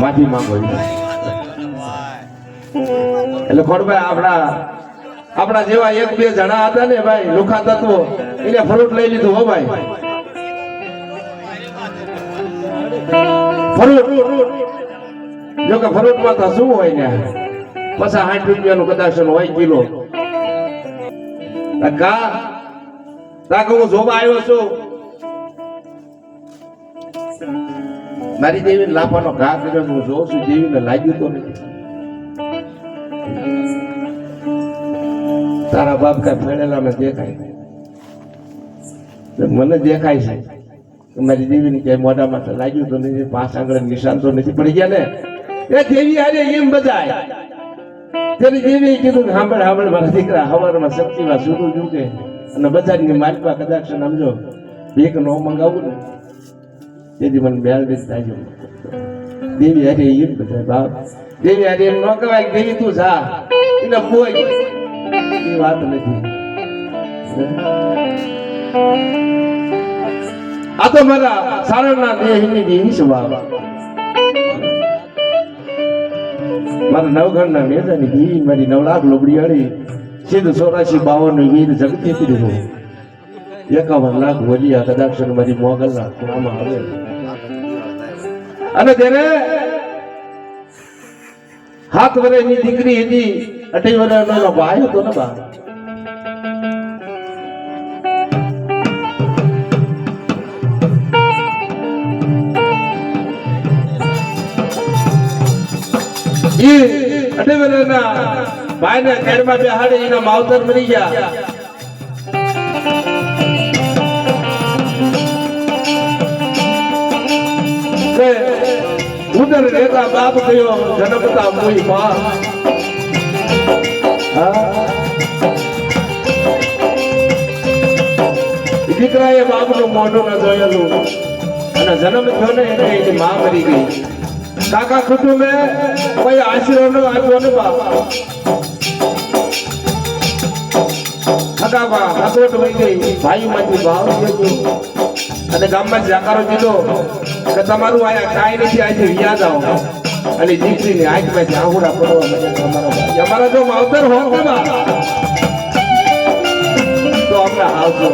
માફી માંગો એટલે ખોડભાઈ આપણા આપણા જેવા એક બે જણા હતા ને ભાઈ, લુખા તત્વો, એને ફ્રૂટ લઈ લીધું હો ભાઈ. ફ્રૂટ જો માં તો શું હોય ને? પછી સાઠ રૂપિયાનું કદાચ હોય કિલો. કા હું જોવા આવ્યો છું. મારી દેવીને લાફાનો ઘા કર્યો હું જોઉં છું દેવીને લાગ્યું તો નહીં. તારા બાપ કઈ ભણેલા ને દેખાય. મને દેખાય છે મારી દેવીને ક્યાંય મોઢામાં લાગ્યું તો નથી પાંચ આગળ નિશાન તો નથી પડી ગયા ને? એ દેવી આજે એમ બધાય. તેની દેવીએ કીધું સાંભળ સાંભળ મારા દીકરા, હવારમાં શક્તિમાં સુરું જુકે અને બજારની માલિકા કદાચ સમજો ભીખ નો મંગાવું ને તેથી મને બેલ બેસ થાય છે દેવી હારે એમ બધા બાપ. દેવી હારે એમ ન કહેવાય દેવી તું જા. એને બોય એ વાત નથી. આ તો મારા સારણના દેહની દેવી સ્વભાવ. મારા નવઘણના મેદાની દેવી મારી નવલાખ લોબડી વાળી સીધું ચોરાશી બાવન વીર જગતી પીધું એકાવન લાખ વલિયા કદાક્ષ મારી મોગલના ખૂણામાં આવે. અને તેને હાથ વર્ષની દીકરી હતી અઢી વર્ષનો ભાઈ હતો ને બા. અઢી વર્ષના ભાઈને કેડમાં બેહાડી એના માવતર મરી ગયા. ઉદર રેતા બાપ થયો જનમતા મુઈ માં દીકરાએ બાપનું મોઢું ન જોયેલું. અને જન્મ થયો ને એટલે એની મા મરી ગઈ. કાકા કુટુંબે કોઈ આશરો ન આપ્યો ને બાપ? હગામાં હગવટ વહી ગઈ. ભાઈમાંથી ભાવ અને ગામમાં જાકારો દીધો. કે તમારું આયા કાંઈ નથી આજે યાદ આવો. અને દીકરીની આંખમાંથી આંગુડા પડવા માટે તમારા અમારા જો માવતર હો ને તો અમને આવતો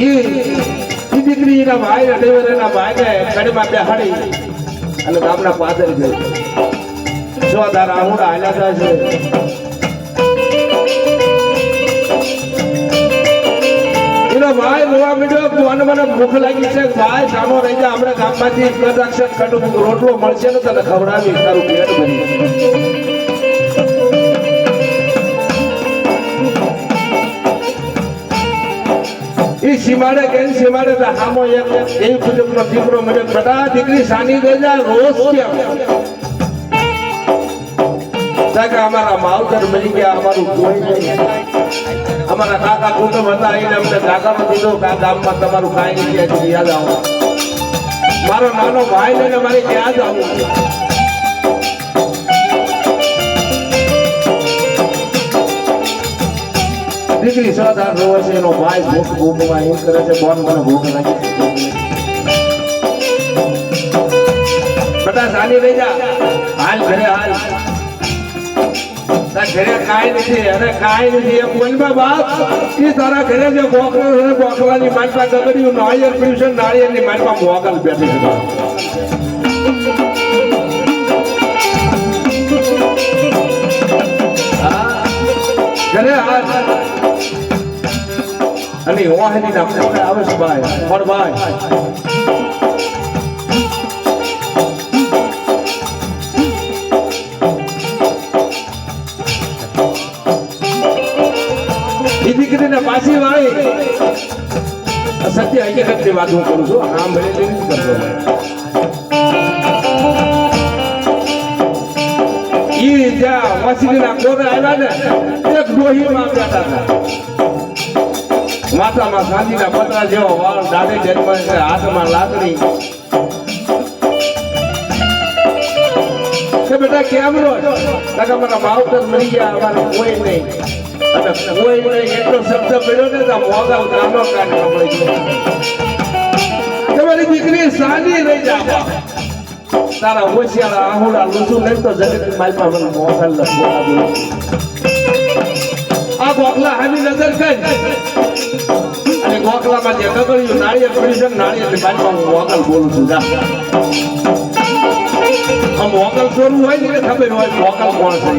ઈ દીકરી એના ભાઈ ડ્રાઈવર એના ભાઈને કડીમાં બેહાડી અને ગામના પાદર ગયો જો તારા આંગુડા હાલ્યા જાય છે. માંડ્યો મને ભૂખ લાગી છે. ભાઈ સામો રહી જાય આપણે ગામમાંથી પ્રદક્ષિણ કડું રોટલો મળશે ને તને ખવડાવી તારું પેટ ભરી ઈ સીમાડે કે સીમાડે હામો એ કુટુંબનો દીકરો મને બધા દીકરી સાની ગઈ જાય કેમ? સાકા અમારા માવતર મરી ગયા, અમારું કોઈ નહીં અમારા કાકા કુટુંબ હતા, એને અમને કાકાનો દીધો કે ગામમાં તમારું કાંઈ નથી, હજી યાદ આવો મારો નાનો ભાઈ લઈને મારે જ આવું દીકરી સદાર રોવે છે, એનો ભાઈ ભૂખ ભૂખમાં એમ કરે છે, બોન મને ભૂખ લાગે છે. બધા ચાલી રહી જા. હાલ ઘરે હાલ. ઘરે કાંઈ નથી અને કાંઈ નથી. એ બોલમાં બાપ, એ તારા ઘરે જે બોકરો છે બોકલાની માલપા ગગડ્યું, નાળિયેર પીવું છે, નાળિયેરની માલપા મોગલ બેઠી છે ઘરે હાલ અને ઓહની નામ આવે છે ભાઈ કોણ ભાઈ હકીકતની વાત હું કરું છું. મને નથી કરતો ઈ ડોહીમાં બેઠા હતા માથામાં સાંજીના પતરા જેવો વાળ દાઢે બેટા, કેમ રો મારા માવતર મરી ગયા, અમારે કોઈ નહીં. અને કોઈ નહીં એટલો શબ્દ મળ્યો ને તો મોગા કાન સાંભળી ગયો તમારી દીકરી સાની રહી જા બાપ. તારા હોશિયાર આહુડા લૂસું લઈ તો જગત માલમાં મને મોકલ લખવા આ ગોખલા હાની નજર કર અને ગોખલામાં જે ગગડ્યું નાળિયેર પડ્યું છે નાળિયેરની બાજુમાં હું મોકલ બોલું છું, જા. આ મોકલ ચોરવું હોય ને ખબર હોય મોકલ કોણ છે.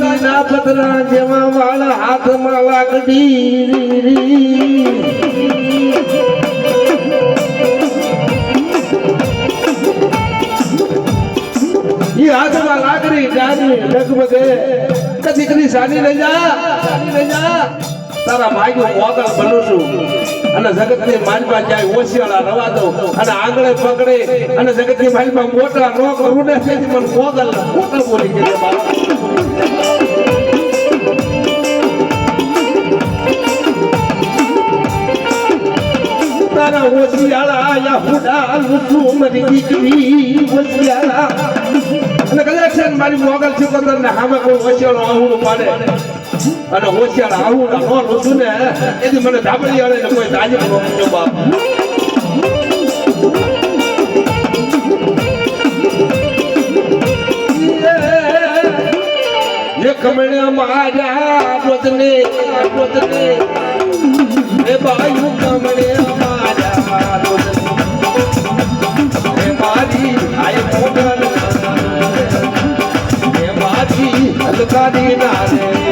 સાંજના પતરા જેવા વાળા હાથમાં લાગડી. હાથમાં લાકડી ડાની ડગમગે કે દીકરી સાની લઈ જા તારા ભાઈ મોગલ બનું છું. અને જગતની માલમાં જાય ઓશિયાળા રવા દો અને આંગળે પકડે. અને જગતની માલમાં મોટા નો કરું ને પણ મને મોગલ મોગલ બોલી ગયો ઓશિયાળા ઓશિયાળા. અને કદાચ છે મારી મોગલ સિકંદર ને હામે કોઈ હોશિયાળો આહુડું પાડે. અને હોશિયાળ ને નો લુસુ ને એથી મને ધાબળી આવે ને કોઈ તાજે નો બાપ. એ કમણે મારા રોજને રોજને. એ બાયુ કમણે મારા રોજને. એ મારી આય મોગલ એ મારી હલકાની નારે રોજને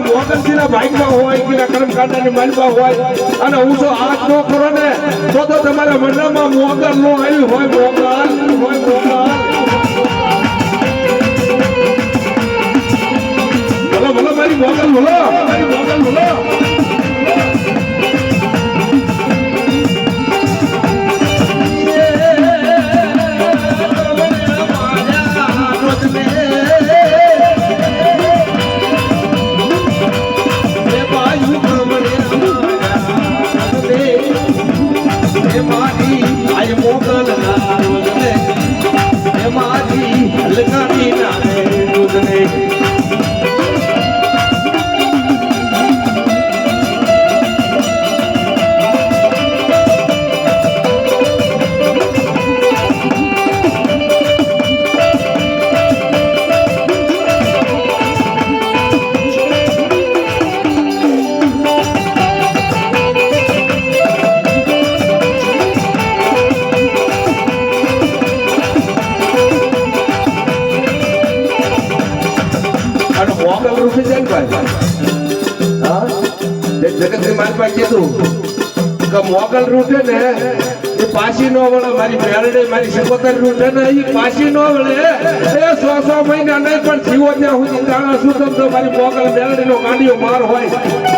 હોય ને ના ભાઈ મોગલ હોય કે હોય કે કર્મકાંડની માલમાં હોય, અને હું જો આ નો કરો ને, તો તો તમારા મનમાં મોગલ નો આવી હોય, મોગલ હોય, મોગલ. બોલો બોલો મારી મોગલ બોલો મારી મોગલ બોલો કે મોગલ રૂટે ને, એ પાછી નો વળે. મારી મેરડે મારી સકોતર રૂટે ને એ પાછી નો વળે. એ સો સો મહિના નહીં પણ જીવો ત્યાં સુધી દાણા શું તમ તો મારી મોગલ મેરડી નો ગાંડીઓ માર હોય.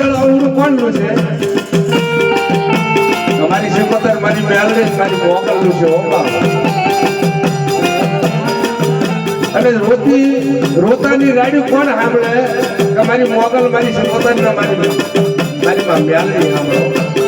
આવડું કોણનું છે. તમારી સિકોતર મારી મેલડી મારી મોકલનું છે અને રોતી, રોતાની રાડ્યું કોણ સાંભળે? કે મારી મોગલ, મારી સિકોતર ને મારી મારી માં મેલડી સાંભળો